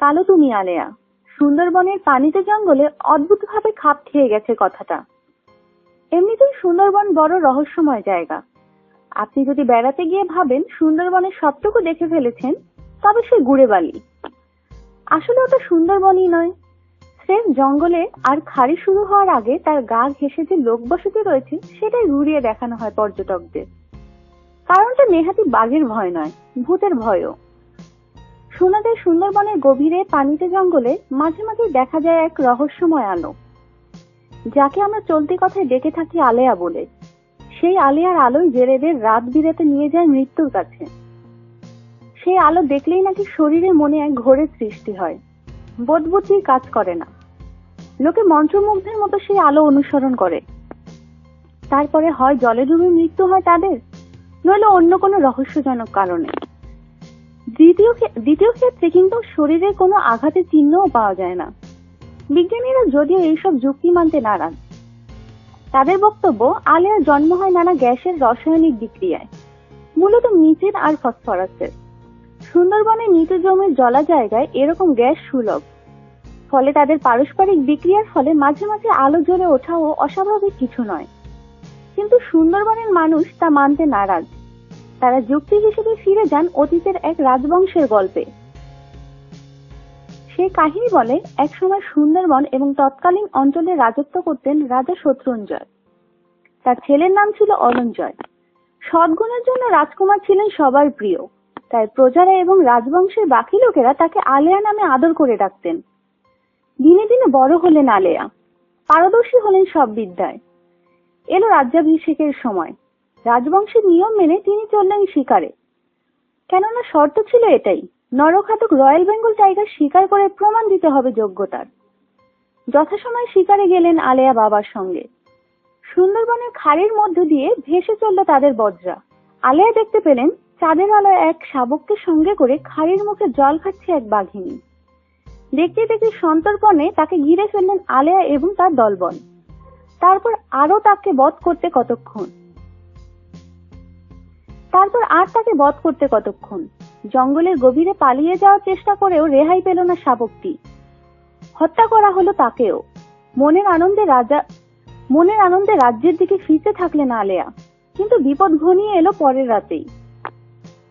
কালো তুমি আলেয়া। সুন্দরবনের পানিতে জঙ্গলে অদ্ভুতভাবে খাপ খেয়ে গেছে কথাটা। এমনিতেই সুন্দরবন বড় রহস্যময় জায়গা। আপনি যদি বেড়াতে গিয়ে ভাবেন সুন্দরবনের সবটুকু দেখে ফেলেছেন, তবে সে গুড়ে বালি আসলে ওটা সুন্দরবনই নয়। স্রেফ জঙ্গলে আর খাড়ি শুরু হওয়ার আগে তার গা ঘেসে যে লোকবসতি রয়েছে, সেটাই ঘুরিয়ে দেখানো হয় পর্যটকদের। কারণটা নেহাতি বাঘের ভয় নয়, ভূতের ভয়ও। শোনা যায় সুন্দরবনের গভীরে পানিতে জঙ্গলে মাঝে মাঝে দেখা যায় এক রহস্যময় আলো। যাকে আমরা চলতি কথায় ডেকে থাকি আলেয়া বলে। সেই আলেয়ার আলোয় জেলেদের রাত বিরেতে নিয়ে যায় মৃত্যুর কাছে। সেই আলো দেখলেই নাকি শরীরে মনে এক ঘোরের সৃষ্টি হয়। বোধবুদ্ধির কাজ করে না। লোকে মন্ত্রমুগ্ধের মতো সেই আলো অনুসরণ করে। তারপরে হয় জলে ডুবে মৃত্যু হয় তাদের, নইলে অন্য কোনো রহস্যজনক কারণে। দ্বিতীয় দ্বিতীয় ক্ষেত্রে কিন্তু শরীরে কোনো আঘাতের চিহ্নও পাওয়া যায় না। বিজ্ঞানীরা যদিও এইসব যুক্তি মানতে নারাজ। তাদের বক্তব্য আলেয়ার জন্ম হয় নানা গ্যাসের রাসায়নিক বিক্রিয়ায়। মূলত মিথেন আর ফসফরাসের। সুন্দরবনের নিচু জমির জলা জায়গায় এরকম গ্যাস সুলভ। ফলে তাদের পারস্পরিক বিক্রিয়ার ফলে মাঝে মাঝে আলো জ্বলে ওঠাও অস্বাভাবিক কিছু নয়। কিন্তু সুন্দরবনের মানুষ তা মানতে নারাজ। তারা যুক্তি হিসেবে ফিরে যান অতীতের এক রাজবংশের গল্পে। সে কাহিনী বলে, একসময় সুন্দরবন এবং তৎকালীন অঞ্চলে রাজত্ব করতেন রাজা শত্রুঞ্জয়। তার ছেলের নাম ছিল অরঞ্জয় সদ্গুণের জন্য রাজকুমার ছিলেন সবার প্রিয়। তাই প্রজারা এবং রাজবংশের বাকি লোকেরা তাকে আলেয়া নামে আদর করে ডাকতেন। দিনে দিনে বড় হলেন আলেয়া। পারদর্শী হলেন সব বিদ্যায়। এলো রাজ্যাভিষেকের সময়। রাজবংশের নিয়ম মেনে তিনি চললেন শিকারে। কেননা শর্ত ছিল এটাই নরখাতক রয়্যাল বেঙ্গল টাইগার শিকার করে প্রমাণ দিতে হবে যোগ্যতার। যথাসময় শিকারে গেলেন আলেয়া বাবার সঙ্গে। সুন্দরবনের খাড়ির মধ্য দিয়ে ভেসে চলল তাদের বজ্রা। আলেয়া দেখতে পেলেন চাঁদের আলোয় এক শাবককে সঙ্গে করে খাড়ির মুখে জল খাচ্ছে এক বাঘিনী। দেখতে দেখতে সন্তর্পণে তাকে ঘিরে ফেললেন আলেয়া এবং তার দলবল। তারপর আরও তাকে বধ করতে কতক্ষণ। তারপর আর তাকে বধ করতে কতক্ষণ? জঙ্গলের গভীরে পালিয়ে যাওয়ার চেষ্টা করেও রেহাই পেল না শাবকটি। হত্যা করা হলো তাকেও। মনের আনন্দে রাজা মনের আনন্দে রাজ্যের দিকে ফিরতে থাকলেন আলেয়া। কিন্তু বিপদ ঘনিয়ে এলো পরের রাতেই।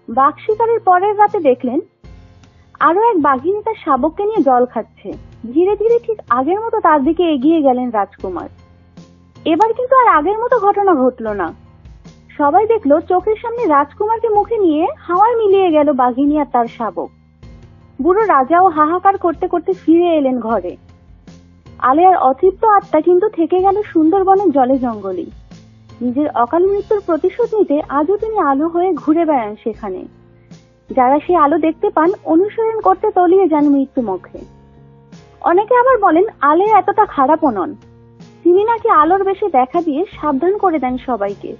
বাঘ শিকারের পরের রাতে দেখলেন আরও এক বাঘিনী তার শাবককে নিয়ে জল খাচ্ছে। ধীরে ধীরে ঠিক আগের মতো তার দিকে এগিয়ে গেলেন রাজকুমার। এবার কিন্তু আর আগের মতো ঘটনা ঘটলো না। সবাই দেখল চোখের সামনে রাজকুমারকে মুখে নিয়ে হাওয়ায় মিলিয়ে গেল বাঘিনী আর তার শাবক। বুড়ো রাজাও হাহাকার করতে করতে ফিরে এলেন ঘরে। আলেয়ার অতৃপ্ত আত্মা কিন্তু থেকে গেল সুন্দরবনের জলে জঙ্গলেই নিজের অকাল মৃত্যুর প্রতিশোধ নিতে আজও তিনি আলো হয়ে ঘুরে বেড়ান সেখানে। যারা সেই আলো দেখতে পান, অনুসরণ করতে তলিয়ে যান মৃত্যু মুখে। অনেকে আবার বলেন আলে এতটা খারাপও নন। তিনি নাকি আলোর বেশি দেখা দিয়ে সাবধান করে দেন সবাইকে।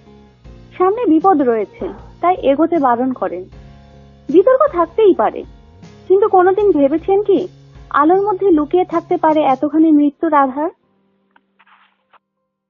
সামনে বিপদ রয়েছে, তাই এগোতে বারণ করেন। বিতর্ক থাকতেই পারে, কিন্তু কোনোদিন ভেবেছেন কি? আলোর মধ্যে লুকিয়ে থাকতে পারে এতখানি মৃত্যুর আধার?